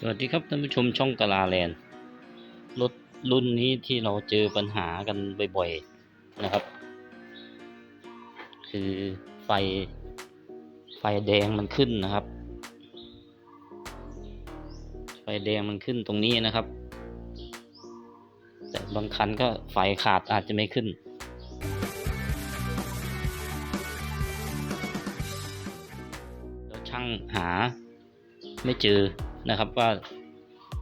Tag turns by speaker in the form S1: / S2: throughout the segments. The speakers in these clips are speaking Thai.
S1: สวัสดีครับท่านผู้ชมช่องกาลาแลนรถรุ่นนี้ที่เราเจอปัญหากันบ่อยๆนะครับ คือไฟไฟแดงมันขึ้นนะครับ ไฟแดงมันขึ้นตรงนี้นะครับ แต่บางคันก็ไฟขาดอาจจะไม่ขึ้น แล้วช่างหาไม่เจอ นะครับว่า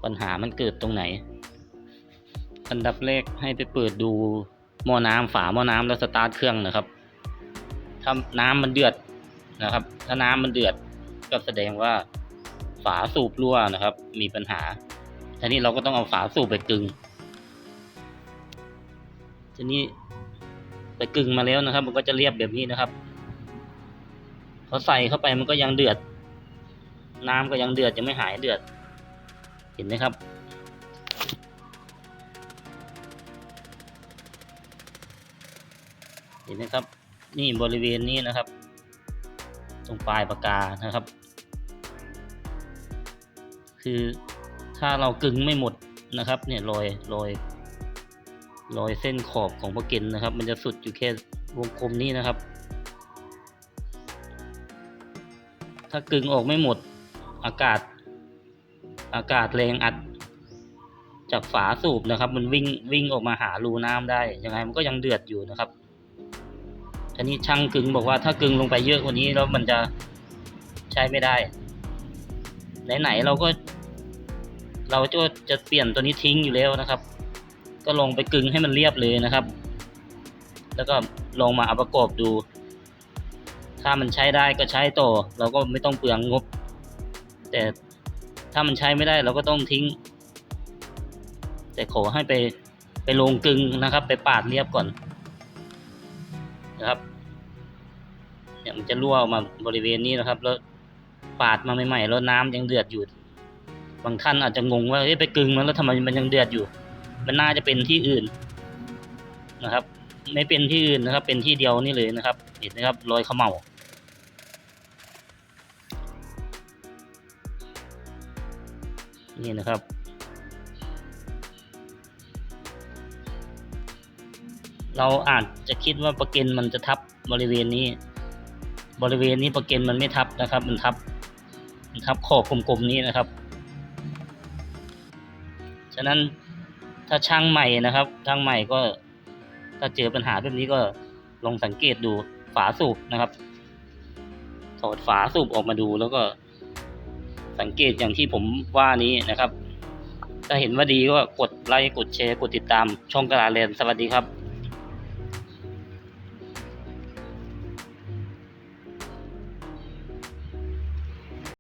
S1: ปัญหามันเกิดตรงไหน อันดับแรกให้ไปเปิดดูหม้อน้ำฝาหม้อน้ำแล้วสตาร์ทเครื่องนะครับ ถ้าน้ำมันเดือดนะครับ ถ้าน้ำมันเดือดก็แสดงว่าฝาสูบรั่วนะครับ มีปัญหาทีนี้เราก็ต้องเอาฝาสูบไปกึงทีนี้ไปกึงมาแล้วนะครับ มันก็จะเรียบแบบนี้นะครับพอใส่เข้าไปมันก็ยังเดือด น้ำก็ยังเดือดยังไม่หายเดือด เห็นไหมครับ เห็นไหมครับ นี่บริเวณนี้นะครับ ตรงปลายปากกานะครับ คือถ้าเรากึงไม่หมดนะครับ เนี่ยรอยรอยรอยเส้นขอบของปะเก็นนะครับ มันจะสุดอยู่แค่วงกลมนี้นะครับ ถ้ากึงออกไม่หมด อากาศ อากาศแรงอัด จากฝาสูบนะครับ มันวิ่งวิ่งออกมาหารูน้ำได้ยังไงมันก็ยังเดือดอยู่นะครับทีนี้ช่างกึงบอกว่าถ้ากึงลงไปเยอะกว่านี้แล้วมันจะใช้ไม่ได้ ไหนๆเราก็ เราจะจะเปลี่ยนตัวนี้ทิ้งอยู่แล้วนะครับ ก็ลองไปกึงให้มันเรียบเลยนะครับ แล้วก็ลองมาเอาประกอบดู ถ้ามันใช้ได้ก็ใช้ต่อ เราก็ไม่ต้องเปลืองงบ แต่ถ้ามันใช้ไม่ได้เราก็ต้องทิ้ง แต่ขอให้ไปไปลงกึงนะครับ ไปปาดเรียบก่อนนะครับเนี่ยมันจะรั่วออกมาบริเวณนี้นะครับ แล้วปาดมาใหม่ๆแล้วน้ำยังเดือดอยู่ บางท่านอาจจะงงว่าเฮ้ยไปกึงมันแล้วทำไมมันยังเดือดอยู่ มันน่าจะเป็นที่อื่นนะครับ ไม่เป็นที่อื่นนะครับ เป็นที่เดียวนี่เลยนะครับ เห็นไหมครับรอยเขม่า นี่นะครับ เราอาจจะคิดว่าประเก็นมันจะทับบริเวณนี้ บริเวณนี้ประเก็นมันไม่ทับนะครับ มันทับมันทับขอบกลมๆนี้นะครับ ฉะนั้นถ้าช่างใหม่นะครับช่างใหม่ก็ถ้าเจอปัญหาแบบนี้ก็ลองสังเกตดูฝาสูบนะครับถอดฝาสูบออกมาดูแล้วก็ สังเกตอย่างที่ผมว่านี้นะครับ ถ้าเห็นว่าดีก็กดไลค์กดแชร์กดติดตามช่องกระลาเลนสวัสดีครับ